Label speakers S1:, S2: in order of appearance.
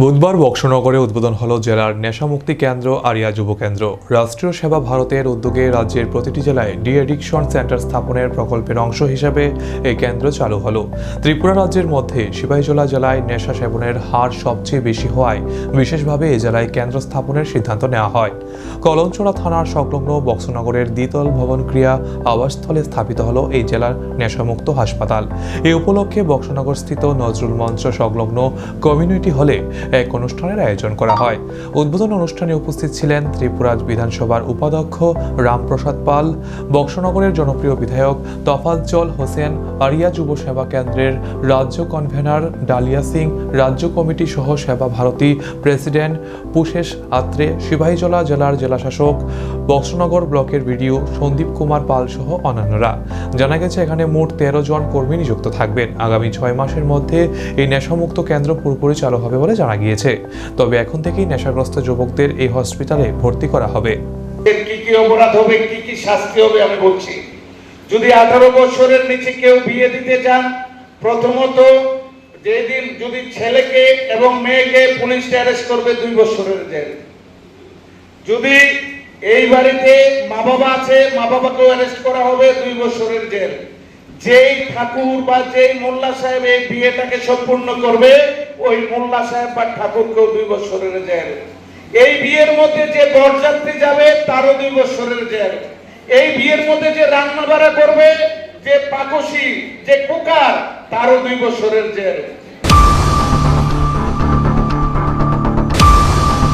S1: বুধবার বক্সনগরে উদ্বোধন হল জেলার নেশামুক্তি কেন্দ্র, আরিয়া যুব কেন্দ্র। রাষ্ট্রীয় সেবা ভারতের উদ্যোগে রাজ্যের প্রতিটি জেলায় ডি এডিকশন সেন্টার স্থাপনের প্রকল্পের অংশ হিসেবে এই কেন্দ্র চালু হল। ত্রিপুরা রাজ্যের মধ্যে সিপাহীজলা জেলায় নেশা সেবনের হার সবচেয়ে বেশি হওয়ায় বিশেষভাবে এই জেলায় কেন্দ্র স্থাপনের সিদ্ধান্ত নেওয়া হয়। কলঞ্চড়া থানার সংলগ্ন বক্সনগরের দ্বিতল ভবন ক্রিয়া আবাসস্থলে স্থাপিত হল এই জেলার নেশামুক্ত হাসপাতাল। এই উপলক্ষে বক্সনগর স্থিত নজরুল মঞ্চ সংলগ্ন কমিউনিটি হলে এক অনুষ্ঠানের আয়োজন করা হয়। উদ্বোধন অনুষ্ঠানে উপস্থিত ছিলেন ত্রিপুরা বিধানসভার উপাধ্যক্ষ রামপ্রসাদ পাল, বক্সনগরের জনপ্রিয় বিধায়ক তফাজ্জল হোসেন, আরিয়া যুব সেবা কেন্দ্রের রাজ্য কনভেনার ডালিয়া সিং, রাজ্য কমিটি সহ সেবা ভারতী প্রেসিডেন্ট পুশেশ আত্রে, সিপাহীজলা জেলার জেলাশাসক বক্সনগর ব্লকের বিডিও সন্দীপ কুমার পাল সহ অন্যান্যরা। জানা গেছে, এখানে মোট তেরো জন কর্মী নিযুক্ত থাকবেন। আগামী ছয় মাসের মধ্যে এই নেশামুক্ত কেন্দ্র পুরোপুরি চালু হবে বলে জানা গিয়েছে তবে এখন থেকেই নেশাগ্রস্ত যুবকদের এই হসপিটালে ভর্তি করা হবে।
S2: কি কি অপরাধ হবে, কি কি শাস্তি হবে আমি বলছি। যদি আঠারো বছরের নিচে কেউ বিয়ে দিতে চান, প্রথমত যেদিন যদি ছেলেকে এবং মেয়েকে পুলিশ অ্যারেস্ট করবে, দুই বছরের জেল। যদি এই বাড়িতে মা বাবা আছে মা বাবাকেও অ্যারেস্ট করা হবে, দুই বছরের জেল। যেই ঠাকুর বা যেই মোল্লা সাহেব এই বিয়েটাকে সম্পূর্ণ করবে, ওই মোল্লা সাহেব বা ঠাকুরকেও দুই বছরের জেল। এই বিয়ের মধ্যে যে বরযাত্রী যাবে, তারও দুই বছরের জেল। এই বিয়ের মধ্যে যে রান্না বাড়া করবে, যে পাকসি যে কুকার, তারও দুই বছরের জেল।